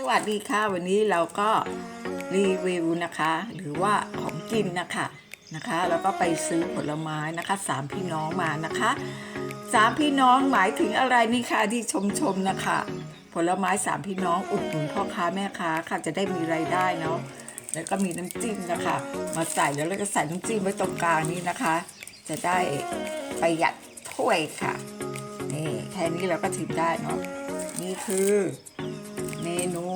สวัสดีค่ะ วันนี้เราก็รีวิวนะคะ หรือว่าของกินนะคะนะคะแล้วก็ไปซื้อผลไม้นะคะสามพี่น้องมานะคะสามพี่น้องหมายถึงอะไรนี่ค่ะที่ชมชมนะคะ ผลไม้สามพี่น้องอุดหนุนพ่อค้าแม่ค้าค่ะจะได้มีรายได้เนาะแล้วก็มีน้ำจิ้มนะคะ มาใส่แล้วเราก็ใส่น้ำจิ้มไว้ตรงกลางนี้นะคะ จะได้ประหยัดถ้วยค่ะนี่แค่นี้เราก็ถึงได้เนาะนี่คือ เมนู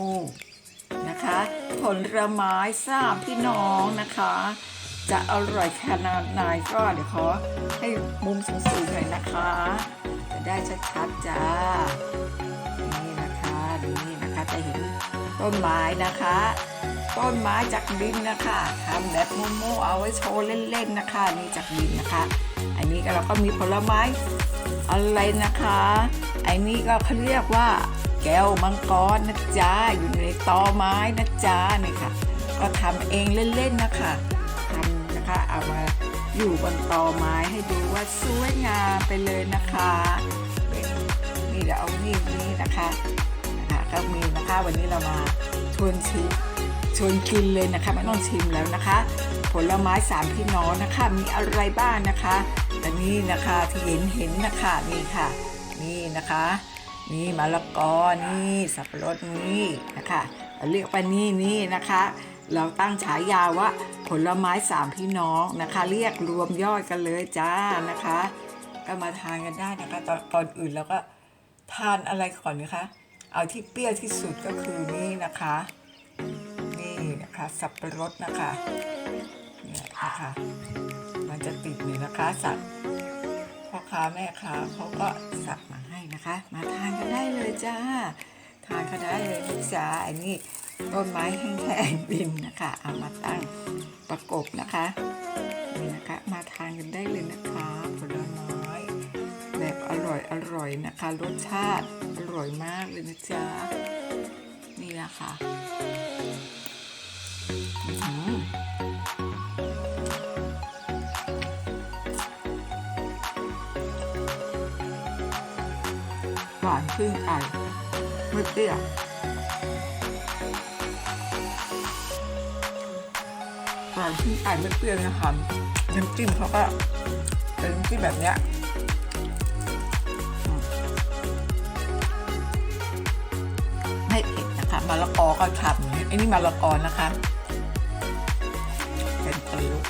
นะคะ ผลไม้สามพี่น้องนะคะ จะอร่อยขนาดไหนก็เดี๋ยวขอให้มุมสูงๆหน่อยนะคะ จะได้ชัดๆจ้า นี่นะคะนี่นะคะจะเห็นต้นไม้นะคะ ต้นไม้จากดินนะคะทำแบบโม่ๆเอาไว้โชว์เล่นๆนะคะ นี่จากดินนะคะ อันนี้ก็เราก็มีผลไม้อะไรนะคะ อันนี้ก็เขาเรียกว่า แก้วมังกรนะจ๊ะอยู่ในตอไม้นะจ๊ะนี่ค่ะ ก็ทำเองเล่นๆนะคะทำนะคะเอามาอยู่บนตอไม้ให้ดูว่าสวยงามไปเลยนะคะเป็นนี่เดี๋ยวเอานี่นี่นะคะนะคะก็มีนะคะวันนี้เรามาชวนชิมชวนกินเลยนะคะไม่ต้องชิมแล้วนะคะ ผลไม้สามพี่น้องนะคะมีอะไรบ้างนะคะแต่นี่นะคะที่เห็นเห็นนะคะนี่ค่ะ นี่นะคะ นี่มะละกอนี่สับปะรดนี่นะคะเรียกว่านี่นี่นะคะ เราตั้งฉายาว่าผลไม้สามพี่น้องนะคะ เรียกรวมยอดกันเลยจ้านะคะ ก็มาทานกันได้นะคะตอนก่อนอื่นเราก็ทานอะไรก่อนนะคะ เอาที่เปรี้ยวที่สุดก็คือนี่นะคะ นี่นะคะสับปะรดนะคะเนี่ยนะคะมันจะติดอยู่นะคะสัตว์พ่อค้าแม่ค้าเขาก็สักมา นะคะ มาทานกันได้เลยจ้า ทานกันได้เลยนะจ้าอันนี้ต้นไม้แห้งๆดินนะคะ เอามาตั้งประกบนะคะนี่นะคะ มาทานกันได้เลยนะคะผลไม้แบบอร่อยอร่อยนะคะ รสชาติอร่อยมากเลยนะจ๊ะนี่นะคะ วานขึ้นไก่ไม่เปรี้ยวหวานขึ้นไก่ไม่เปรี้ยวนะคะน้ำจิ้มเขาก็เป็นน้ำจิ้มแบบเนี้ยไม่เผ็ดนะคะมะละกอก็ฉ่ำไอ้นี่มะละกอนะคะเป็นตะลุก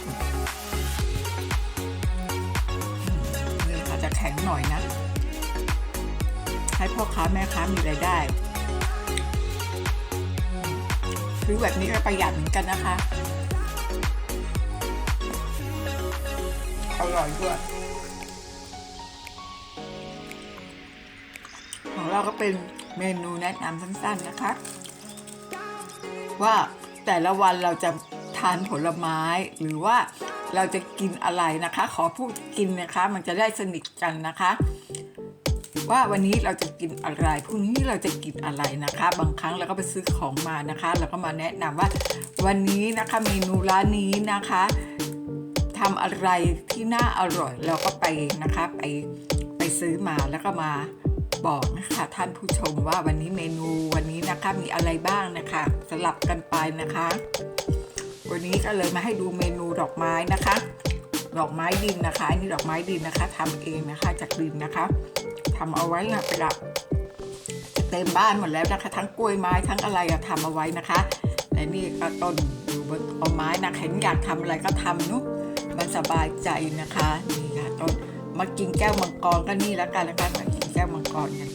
อืมนี่ค่ะจะแข็งหน่อยนะ ให้พ่อค้าแม่ค้ามีรายได้ซื้อแบบนี้ก็ประหยัดเหมือนกันนะคะ อร่อยด้วย ของเราก็เป็นเมนูแนะนำสั้นๆนะคะ ว่าแต่ละวันเราจะทานผลไม้หรือว่าเราจะกินอะไรนะคะ ขอพูดกินนะคะ มันจะได้สนิทกันนะคะ ว่าวันนี้เราจะกินอะไรพรุ่งนี้เราจะกินอะไรนะคะ บางครั้งเราก็ไปซื้อของมานะคะ เราก็มาแนะนำว่า วันนี้นะคะเมนูร้านนี้นะคะทำอะไรที่น่าอร่อยเราก็ไปนะคะไปไปซื้อมาแล้วก็มาบอกนะคะท่านผู้ชมว่าวันนี้เมนูวันนี้นะคะมีอะไรบ้างนะคะ สลับกันไปนะคะ วันนี้ก็เลยมาให้ดูเมนูดอกไม้นะคะ ดอกไม้ดินนะคะอันนี้ดอกไม้ดินนะคะทำเองนะคะจากดินนะคะ ทำเอาไว้นะประดับเต็มบ้านหมดแล้วนะคะ ทั้งกล้วยไม้ทั้งอะไรอะทำเอาไว้นะคะและนี่ก็ต้นอยู่บนต้นไม้นะเห็นอยากทำอะไรก็ทำนุ๊มันสบายใจนะคะนี่ค่ะต้นมากินแก้วมังกรก็นี่แล้วกันนะคะมากินแก้วมังกรกัน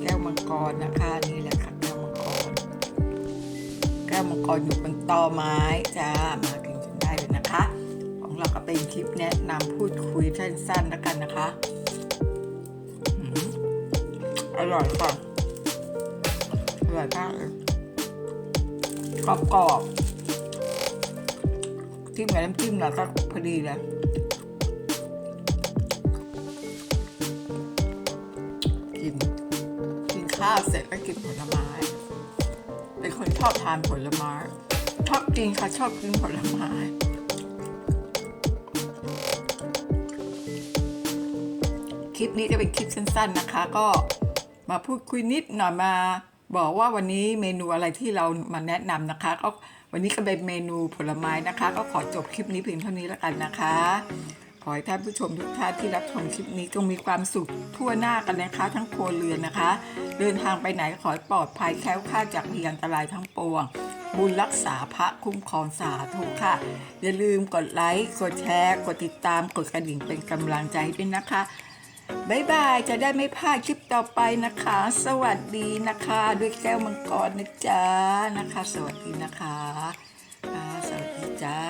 แก้วมังกรนะคะนี่แหละค่ะแก้วมังกรแก้วมังกรอยู่บนตอไม้จ้ามากินกันได้เลยนะคะ ของเราก็เป็นคลิปแนะนำพูดคุยสั้นๆแล้วกันนะคะ อร่อยค่ะอร่อยมากเลยกรอบๆจิ้มกับน้ำจิ้มเราก็พอดีเลยกินกินข้าวเสร็จก็กินผลไม้ เป็นคนชอบทานผลไม้ชอบกินค่ะชอบกินผลไม้คลิปนี้จะเป็นคลิปสั้นๆนะคะก็ มาพูดคุยนิดหน่อยมา บอกว่าวันนี้เมนูอะไรที่เรามาแนะนำนะคะก็วันนี้ก็เป็นเมนูผลไม้นะคะ ก็ขอจบคลิปนี้เพียงเท่านี้แล้วกันนะคะ ขอให้ท่านผู้ชมทุกท่านที่รับชมคลิปนี้จงมีความสุขทั่วหน้ากันนะคะ ทั้งครัวเรือนนะคะ เดินทางไปไหนขอปลอดภัยแคล้วคลาดจากพยันตรายทั้งปวง บุญรักษาพระคุ้มครองสาธุค่ะ อย่าลืมกดไลค์กดแชร์ กดติดตามกดกระดิ่งเป็นกำลังใจด้วยนะคะ บ๊ายบายจะได้ไม่พลาดคลิปต่อไปนะคะ สวัสดีนะคะ ด้วยแก้วมังกรนะจ๊ะนะคะ สวัสดีนะคะสวัสดีจ้า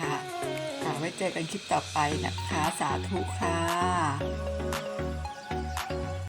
ค่ะค่ะไว้เจอกันคลิปต่อไปนะคะ สาธุค่ะ